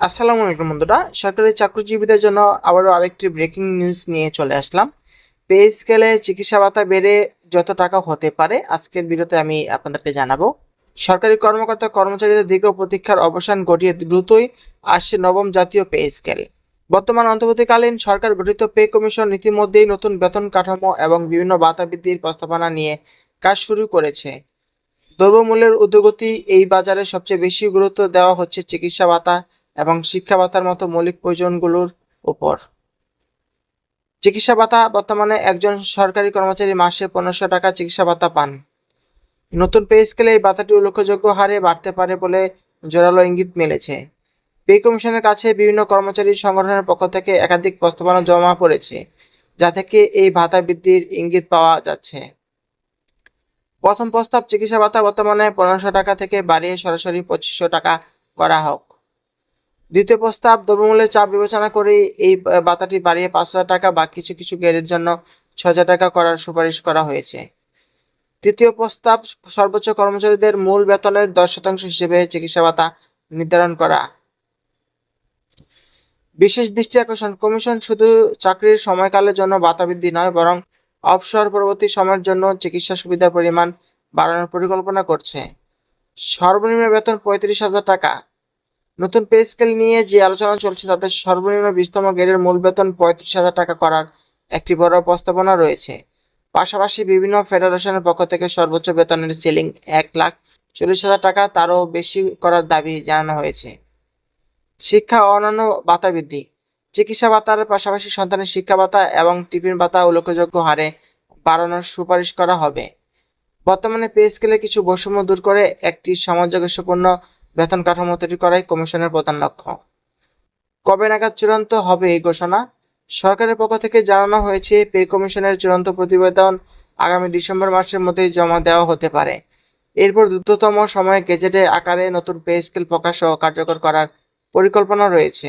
আসসালামু আলাইকুম বন্ধুরা। সরকারি চাকরিজীবীদের জন্য আবারও আরেকটি ব্রেকিং নিউজ নিয়ে চলে আসলাম। পে স্কেলে চিকিৎসা ভাতা বেড়ে যত টাকা হতে পারে, আজকের ভিডিওতে আমি আপনাদেরকে জানাব। সরকারি কর্মকর্তা কর্মচারীদের দীর্ঘ প্রতীক্ষার অবসান ঘটিয়ে দ্রুতই আসছে নবম জাতীয় পে স্কেল বর্তমান অন্তর্বর্তীকালীন সরকার গঠিত পে কমিশন ইতিমধ্যেই নতুন বেতন কাঠামো এবং বিভিন্ন ভাতা বৃদ্ধির প্রস্তাবনা নিয়ে কাজ শুরু করেছে। দ্রব্যমূল্যের উদ্যোগতি এই বাজারে সবচেয়ে বেশি গুরুত্ব দেওয়া হচ্ছে চিকিৎসা ভাতা এবং শিক্ষা ভাতার মতো মৌলিক প্রয়োজনগুলোর উপর। চিকিৎসা ভাতা বর্তমানে একজন সরকারি কর্মচারী মাসে পনেরোশো টাকা চিকিৎসা ভাতা পান। নতুন পে স্কেলে এই ভাতাটি উল্লেখযোগ্য হারে বাড়তে পারে বলে জোরালো ইঙ্গিত মিলেছে। পে কমিশনের কাছে বিভিন্ন কর্মচারী সংগঠনের পক্ষ থেকে একাধিক প্রস্তাবনা জমা পড়েছে, যা থেকে এই ভাতা বৃদ্ধির ইঙ্গিত পাওয়া যাচ্ছে। প্রথম প্রস্তাব চিকিৎসা ভাতা বর্তমানে পনেরোশো টাকা থেকে বাড়িয়ে সরাসরি পঁচিশশো টাকা করা হোক। দ্বিতীয় প্রস্তাব, দ্রব্যমূল্যের চাপ বিবেচনা করে এই ভাতাটি বাড়িয়ে পাঁচ হাজার টাকা, বা কিছু কিছু গ্রেডের জন্য ছ টাকা করার সুপারিশ করা হয়েছে। তৃতীয় প্রস্তাব, সর্বোচ্চ কর্মচারীদের মূল বেতনের দশ শতাংশ হিসেবে চিকিৎসা ভাতা নির্ধারণ করা। বিশেষ দৃষ্টি আকর্ষণ, কমিশন শুধু চাকরির সময়কালের জন্য ভাতা বৃদ্ধি নয়, বরং অবসর পরবর্তী সময়ের জন্য চিকিৎসা সুবিধার পরিমাণ বাড়ানোর পরিকল্পনা করছে। সর্বনিম্ন বেতন পঁয়ত্রিশ হাজার টাকা। নতুন পে স্কেল নিয়ে যে আলোচনা চলছে, তাতে সর্বনিম্ন বিশতম গ্রেডের মূল বেতন পঁয়ত্রিশ হাজার টাকা করার একটি বড় প্রস্তাবনা রয়েছে। পাশাপাশি বিভিন্ন ফেডারেশনের পক্ষ থেকে সর্বোচ্চ বেতনের সিলিং এক লাখ চল্লিশ হাজার টাকা তারও বেশি করার দাবি জানানো হয়েছে। শিক্ষা ও অন্যান্য ভাতা বৃদ্ধি। চিকিৎসা ভাতার পাশাপাশি সন্তানের শিক্ষা ভাতা এবং টিফিন ভাতা উল্লেখযোগ্য হারে বাড়ানোর সুপারিশ করা হবে। বর্তমানে পে স্কেলে কিছু বৈষম্য দূর করে একটি সামঞ্জস্যপূর্ণ বেতন কাঠামো তৈরি করাই কমিশনের প্রধান লক্ষ্য। কবে নাগাদ চূড়ান্ত হবে এই ঘোষণা? সরকারের পক্ষ থেকে জানানো হয়েছে, পে কমিশনের চূড়ান্ত প্রতিবেদন আগামী ডিসেম্বর মাসের মধ্যে জমা দেওয়া হতে পারে। এরপর দ্রুততম সময়ে গেজেটে আকারে নতুন পে স্কেল প্রকাশ ও কার্যকর করার পরিকল্পনা রয়েছে।